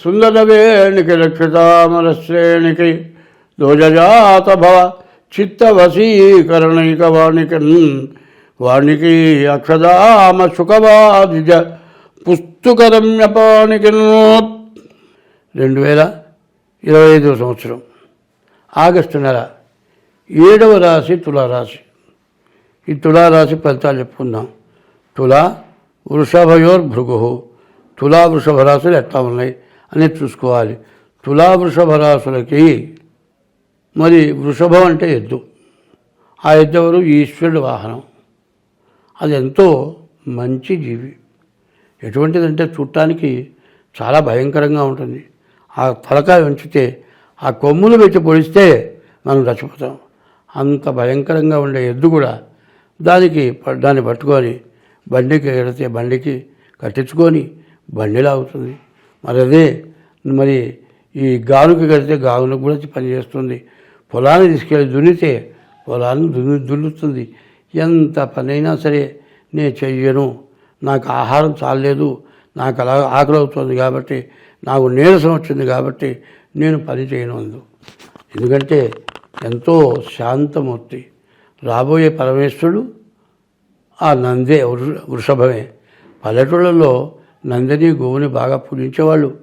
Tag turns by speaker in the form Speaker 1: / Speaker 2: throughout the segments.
Speaker 1: సుందరవేణికి రక్షితామర శ్రేణికి దోజజాత భవ చిత్తవశీకరణైక వాణికి వాణికి అక్షదామ సుఖవాదిజ పుస్తుకరమ్యపానికి రెండు వేల ఇరవై ఐదవ సంవత్సరం ఆగస్టు నెల ఏడవ రాశి తులారాశి. ఈ తులారాశి ఫలితాలు చెప్పుకుందాం. తులా వృషభయోర్భృగు తులా వృషభ రాశులు ఎట్లా ఉన్నాయి? అనేది చూసుకోవాలి. తులా వృషభ రాసులకి మరి వృషభం అంటే ఎద్దు. ఆ ఎద్దు ఎవరు? ఈశ్వరుడు వాహనం. అది ఎంతో మంచి జీవి. ఎటువంటిదంటే చూడటానికి చాలా భయంకరంగా ఉంటుంది. ఆ తలకాయ ఉంచితే ఆ కొమ్ములు పెట్టి పొడిస్తే మనం చచ్చిపోతాం. అంత భయంకరంగా ఉండే ఎద్దు కూడా దానికి దాన్ని పట్టుకొని బండికి ఎడితే బండికి కట్టించుకొని బండిలా అవుతుంది మరి అదే మరి ఈ గానుకి కడితే గానుకు కూడా పనిచేస్తుంది. పొలాన్ని తీసుకెళ్ళి దున్నితే పొలాన్ని దున్ని దున్నుతుంది. ఎంత పనైనా సరే నేను చెయ్యను. నాకు ఆహారం చాలలేదు. నాకు అలా ఆకలి అవుతుంది కాబట్టి నాకు నీరసం వచ్చింది కాబట్టి నేను పని చేయను అందు. ఎందుకంటే ఎంతో శాంతమూర్తి. రాబోయే పరమేశ్వరుడు ఆ నందే వృ- వృషభమే. పల్లెటూళ్ళలో నందిని గోవుని బాగా పూజించేవాళ్ళు.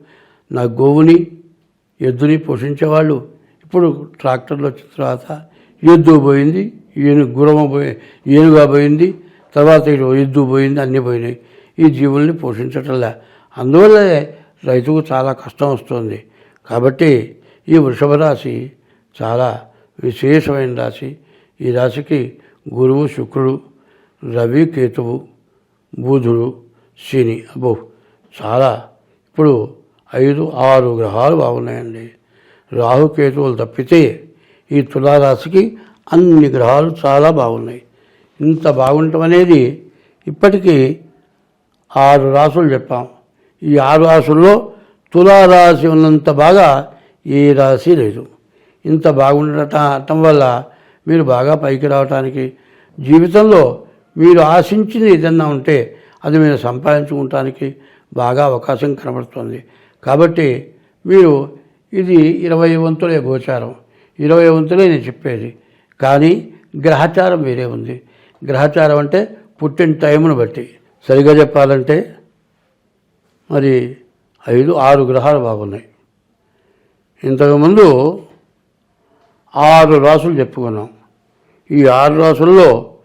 Speaker 1: నా గోవుని ఎద్దుని పోషించేవాళ్ళు. ఇప్పుడు ట్రాక్టర్లు వచ్చిన తర్వాత ఎద్దు పోయింది ఏను గుర్రం పోయి ఏనుగా పోయింది తర్వాత ఇటు ఎద్దు పోయింది అన్నీ పోయినాయి. ఈ జీవుల్ని పోషించటంలే. అందువల్ల రైతుకు చాలా కష్టం వస్తుంది. కాబట్టి ఈ వృషభ రాశి చాలా విశేషమైన రాశి. ఈ రాశికి గురువు శుక్రుడు రవి కేతువు బుధుడు శని. అబ్బో! చాలా. ఇప్పుడు ఐదు ఆరు గ్రహాలు బాగున్నాయండి. రాహుకేతువులు తప్పితే ఈ తులారాశికి అన్ని గ్రహాలు చాలా బాగున్నాయి. ఇంత బాగుండటం అనేది ఇప్పటికీ ఆరు రాసులు చెప్పాం. ఈ ఆరు రాసుల్లో తులారాశి ఉన్నంత బాగా ఏ రాశి లేదు. ఇంత బాగుండటం వల్ల మీరు బాగా పైకి రావటానికి జీవితంలో మీరు ఆశించింది ఏదన్నా ఉంటే అది మీరు సంపాదించుకోవటానికి బాగా అవకాశం కనబడుతుంది. కాబట్టి మీరు ఇది ఇరవై వంతులే గోచారం. ఇరవై వంతులే నేను చెప్పేది. కానీ గ్రహచారం వేరే ఉంది. గ్రహచారం అంటే పుట్టిన టైంను బట్టి. సరిగా చెప్పాలంటే మరి ఐదు ఆరు గ్రహాలు బాగున్నాయి. ఇంతకుముందు ఆరు రాసులు చెప్పుకున్నాం. ఈ ఆరు రాసుల్లో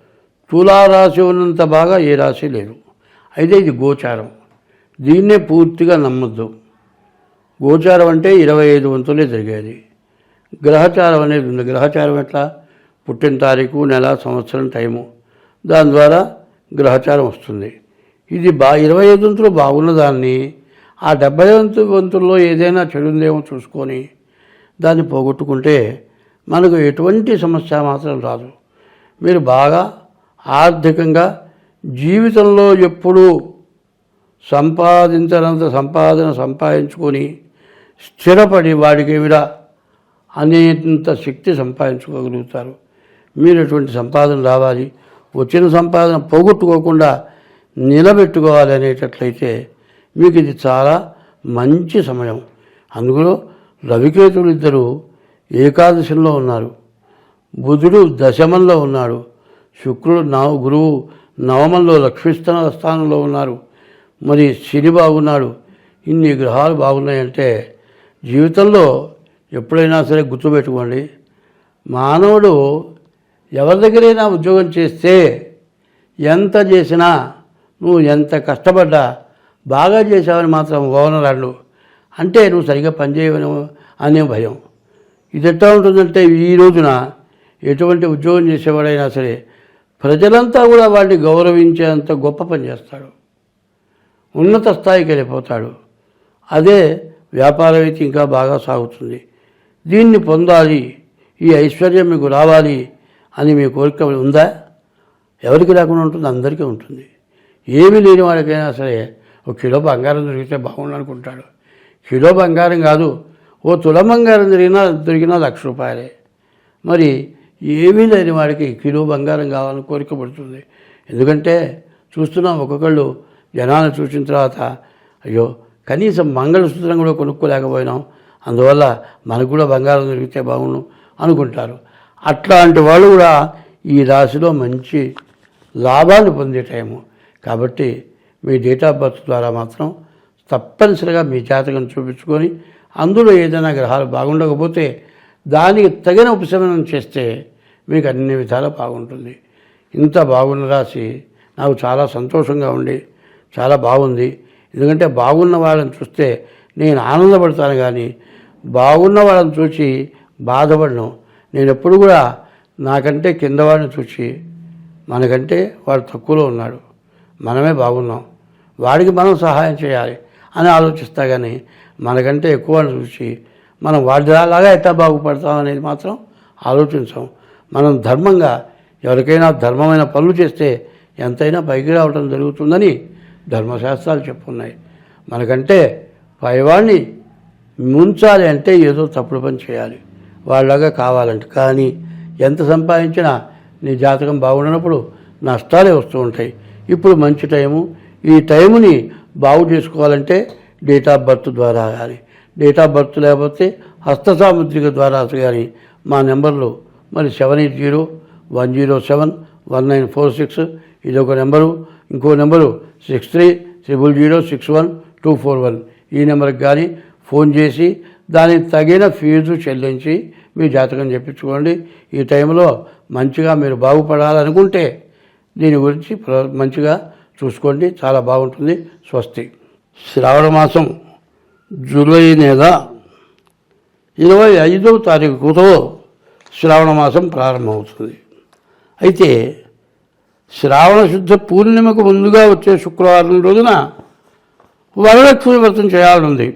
Speaker 1: తులారాశి ఉన్నంత బాగా ఏ రాశి లేదు. అయితే ఇది గోచారం. దీన్నే పూర్తిగా నమ్మొద్దు. గోచారం అంటే ఇరవై ఐదు వంతులే జరిగేది. గ్రహచారం అనేది ఉంది. గ్రహచారం ఎట్లా? పుట్టిన తారీఖు నెల సంవత్సరం టైము. దాని ద్వారా గ్రహచారం వస్తుంది. ఇది బా ఇరవై ఐదు వంతులు బాగున్న దాన్ని ఆ డెబ్బై వంతు వంతుల్లో ఏదైనా చెడుందేమో చూసుకొని దాన్ని పోగొట్టుకుంటే మనకు ఎటువంటి సమస్య మాత్రం రాదు. మీరు బాగా ఆర్థికంగా జీవితంలో ఎప్పుడూ సంపాదించనంత సంపాదన సంపాదించుకొని స్థిరపడి వాడికి ఏమిరా అనేంత శక్తి సంపాదించుకోగలుగుతారు. మీరు ఎటువంటి సంపాదన రావాలి? వచ్చిన సంపాదన పోగొట్టుకోకుండా నిలబెట్టుకోవాలి అనేటట్లయితే మీకు ఇది చాలా మంచి సమయం. అందులో రవికేతులు ఇద్దరు ఏకాదశంలో ఉన్నారు. బుధుడు దశమంలో ఉన్నాడు. శుక్రుడు నవ గురువు నవమంలో లక్ష్మీస్థాన స్థానంలో ఉన్నారు. మరి శని బాగున్నాడు. ఇన్ని గ్రహాలు బాగున్నాయంటే జీవితంలో ఎప్పుడైనా సరే గుర్తుపెట్టుకోండి మానవుడు ఎవరి దగ్గరైనా ఉద్యోగం చేస్తే ఎంత చేసినా నువ్వు ఎంత కష్టపడ్డా బాగా చేసావని మాత్రం ఓనరాళ్ళు అంటే నువ్వు సరిగ్గా పనిచేయవను అనే భయం. ఇది ఎట్లా ఉంటుందంటే ఈ రోజున ఎటువంటి ఉద్యోగం చేసేవాడైనా సరే ప్రజలంతా కూడా వాడిని గౌరవించేంత గొప్ప పని చేస్తాడు. ఉన్నత స్థాయికి వెళ్ళిపోతాడు. అదే వ్యాపారం అయితే ఇంకా బాగా సాగుతుంది. దీన్ని పొందాలి ఈ ఐశ్వర్యం మీకు రావాలి అని మీ కోరిక ఉందా? ఎవరికి లేకుండా ఉంటుంది అందరికీ ఉంటుంది. ఏమీ లేని వాడికైనా సరే ఒక కిలో బంగారం దొరికితే బాగుండు అనుకుంటాడు. కిలో బంగారం కాదు ఓ తుల బంగారం దొరికినా దొరికినా లక్ష రూపాయలే. మరి ఏమీ లేని వాడికి కిలో బంగారం కావాలని కోరిక పడుతుంది. ఎందుకంటే చూస్తున్నాం ఒక్కొక్కళ్ళు జనాన్ని చూసిన తర్వాత అయ్యో కనీసం మంగళసూత్రం కూడా కొనుక్కోలేకపోయినాం. అందువల్ల మనకు కూడా బంగారం దొరికితే బాగుండు అనుకుంటారు. అట్లాంటి వాళ్ళు కూడా ఈ రాశిలో మంచి లాభాలు పొందే టైము. కాబట్టి మీ డేట్ ఆఫ్ బర్త్ ద్వారా మాత్రం తప్పనిసరిగా మీ జాతకం చూపించుకొని అందులో ఏదైనా గ్రహాలు బాగుండకపోతే దానికి తగిన ఉపశమనం చేస్తే మీకు అన్ని విధాలా బాగుంటుంది. ఇంత బాగున్న రాశి నాకు చాలా సంతోషంగా ఉండి చాలా బాగుంది. ఎందుకంటే బాగున్న వాళ్ళని చూస్తే నేను ఆనందపడతాను కానీ బాగున్న వాళ్ళని చూసి బాధపడను. నేను ఎప్పుడు కూడా నాకంటే కింద వాడిని చూసి మనకంటే వాడు తక్కువలో ఉన్నాడు. మనమే బాగున్నాం. వాడికి మనం సహాయం చేయాలి అని ఆలోచిస్తా కానీ మనకంటే ఎక్కువ చూసి మనం వాడిలాగా ఎట్లా బాగుపడతాం అనేది మాత్రం ఆలోచించాం. మనం ధర్మంగా ఎవరికైనా ధర్మమైన పనులు చేస్తే ఎంతైనా పైకి రావడం జరుగుతుందని ధర్మశాస్త్రాలు చెప్పున్నాయి. మనకంటే పైవాడిని ముంచాలి అంటే ఏదో తప్పుడు పని చేయాలి. వాళ్ళలాగా కావాలంటే. కానీ ఎంత సంపాదించినా నీ జాతకం బాగుండనప్పుడు నష్టాలే వస్తూ ఉంటాయి. ఇప్పుడు మంచి టైము. ఈ టైముని బాగు చేసుకోవాలంటే డేట్ ఆఫ్ బర్త్ ద్వారా కానీ డేట్ ఆఫ్ బర్త్ లేకపోతే హస్త సాముద్రిక ద్వారా కానీ మా నెంబర్లు మరి seven eight zero one zero seven one nine four six ఇది ఒక నెంబరు. ఇంకో number six three triple zero six one two four one ఈ నెంబర్కి కానీ ఫోన్ చేసి దానికి తగిన ఫీజు చెల్లించి మీ జాతకం చెప్పించుకోండి. ఈ టైంలో మంచిగా మీరు బాగుపడాలనుకుంటే దీని గురించి ప్ర- మంచిగా చూసుకోండి. చాలా బాగుంటుంది. స్వస్తి. శ్రావణ మాసం జూలై నెల ఇరవై ఐదవ తారీఖుతో శ్రావణ మాసం ప్రారంభమవుతుంది. అయితే శ్రావణ శుద్ధ పూర్ణిమకు ముందుగా వచ్చే శుక్రవారం రోజున వరలక్ష్మి వ్రతం చేయాలనుంది.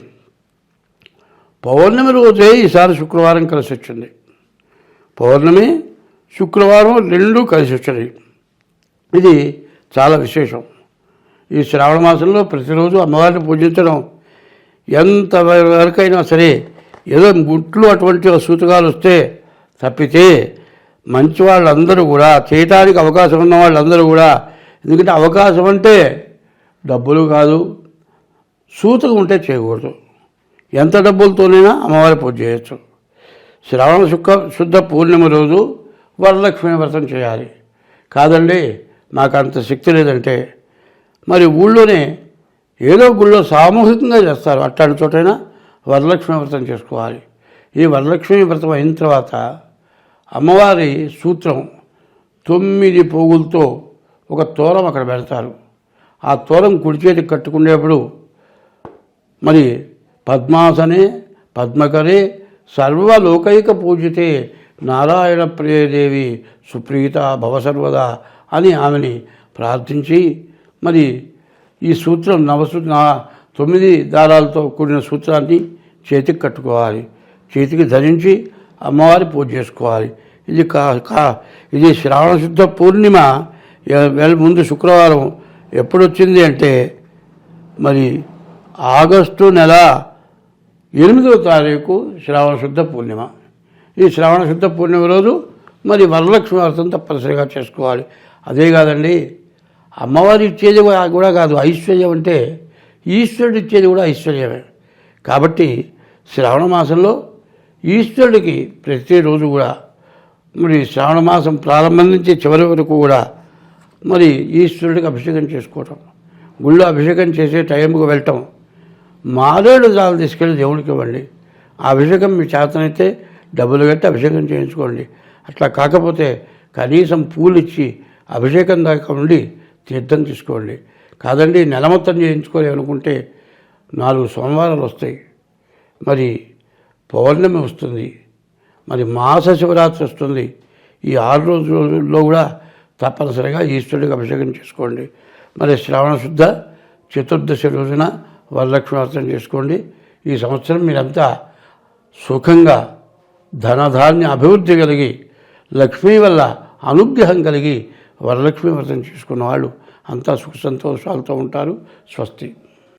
Speaker 1: పౌర్ణమి రోజే ఈసారి శుక్రవారం కలిసి వచ్చింది. పౌర్ణమి శుక్రవారం రెండు కలిసి వచ్చినాయి. ఇది చాలా విశేషం. ఈ శ్రావణ మాసంలో ప్రతిరోజు అమ్మవారిని పూజించడం ఎంత వరకైనా సరే ఏదో గుట్లు అటువంటి సూతకాలు వస్తే తప్పితే మంచి వాళ్ళందరూ కూడా చేయటానికి అవకాశం ఉన్న వాళ్ళందరూ కూడా ఎందుకంటే అవకాశం అంటే డబ్బులు కాదు సూతకం ఉంటే చేయకూడదు. ఎంత డబ్బులతోనైనా అమ్మవారి పూజ చేయొచ్చు. శ్రావణ శుక్ర శుద్ధ పూర్ణిమ రోజు వరలక్ష్మి వ్రతం చేయాలి. కాదండి నాకు అంత శక్తి లేదంటే. మరి ఊళ్ళోనే ఏదో గుళ్ళో సామూహికంగా చేస్తారు. అట్లాంటి చోటైనా వరలక్ష్మి వ్రతం చేసుకోవాలి. ఈ వరలక్ష్మి వ్రతం అయిన తర్వాత అమ్మవారి సూత్రం తొమ్మిది పోగులతో ఒక తోరం అక్కడ పెడతారు. ఆ తోరం కుడి చేతికి కట్టుకునేప్పుడు మరి పద్మాసనే పద్మకరే సర్వలోకైక పూజితే నారాయణ ప్రియదేవి సుప్రీత భవసర్వదా అని ఆమెని ప్రార్థించి మరి ఈ సూత్రం నవసూ నా తొమ్మిది దారాలతో కూడిన సూత్రాన్ని చేతికి కట్టుకోవాలి. చేతికి ధరించి అమ్మవారి పూజ చేసుకోవాలి. ఇది కా కా ఇది శ్రావణ శుద్ధ పూర్ణిమ. వెల్- ముందు శుక్రవారం ఎప్పుడు వచ్చింది అంటే మరి ఆగస్టు నెల ఎనిమిదవ తారీఖు శ్రావణ శుద్ధ పూర్ణిమ. ఈ శ్రావణ శుద్ధ పూర్ణిమ రోజు మరి వరలక్ష్మి వ్రతం తప్పనిసరిగా చేసుకోవాలి. అదే కాదండి అమ్మవారు ఇచ్చేది కూడా కాదు ఐశ్వర్యం అంటే ఈశ్వరుడు ఇచ్చేది కూడా ఐశ్వర్యమే. కాబట్టి శ్రావణ మాసంలో ఈశ్వరుడికి ప్రతిరోజు కూడా మరి శ్రావణ మాసం ప్రారంభం నుంచి చివరి వరకు కూడా మరి ఈశ్వరుడికి అభిషేకం చేసుకోవటం. గుళ్ళో అభిషేకం చేసే టైంకి వెళ్ళటం. మారేడు దాలు తీసుకెళ్ళి దేవుడికి ఇవ్వండి. ఆ అభిషేకం మీ చేతనైతే డబ్బులు కట్టి అభిషేకం చేయించుకోండి. అట్లా కాకపోతే కనీసం పూలు ఇచ్చి అభిషేకం దాకా ఉండి తీర్థం తీసుకోండి. కాదండి నెల మొత్తం చేయించుకోవాలి అనుకుంటే నాలుగు సోమవారాలు వస్తాయి. మరి పౌర్ణమి వస్తుంది. మరి మాస శివరాత్రి వస్తుంది. ఈ ఆరు రోజుల్లో కూడా తప్పనిసరిగా ఈశ్వరుడికి అభిషేకం చేసుకోండి. మరి శ్రావణ శుద్ధ చతుర్దశి రోజున వరలక్ష్మి వ్రతం చేసుకోండి. ఈ సంవత్సరం మీరంతా సుఖంగా ధనధాన్య అభివృద్ధి కలిగి లక్ష్మీ వల్ల అనుగ్రహం కలిగి వరలక్ష్మి వ్రతం చేసుకున్న వాళ్ళు అంతా సుఖ సంతోషాలతో ఉంటారు. స్వస్తి.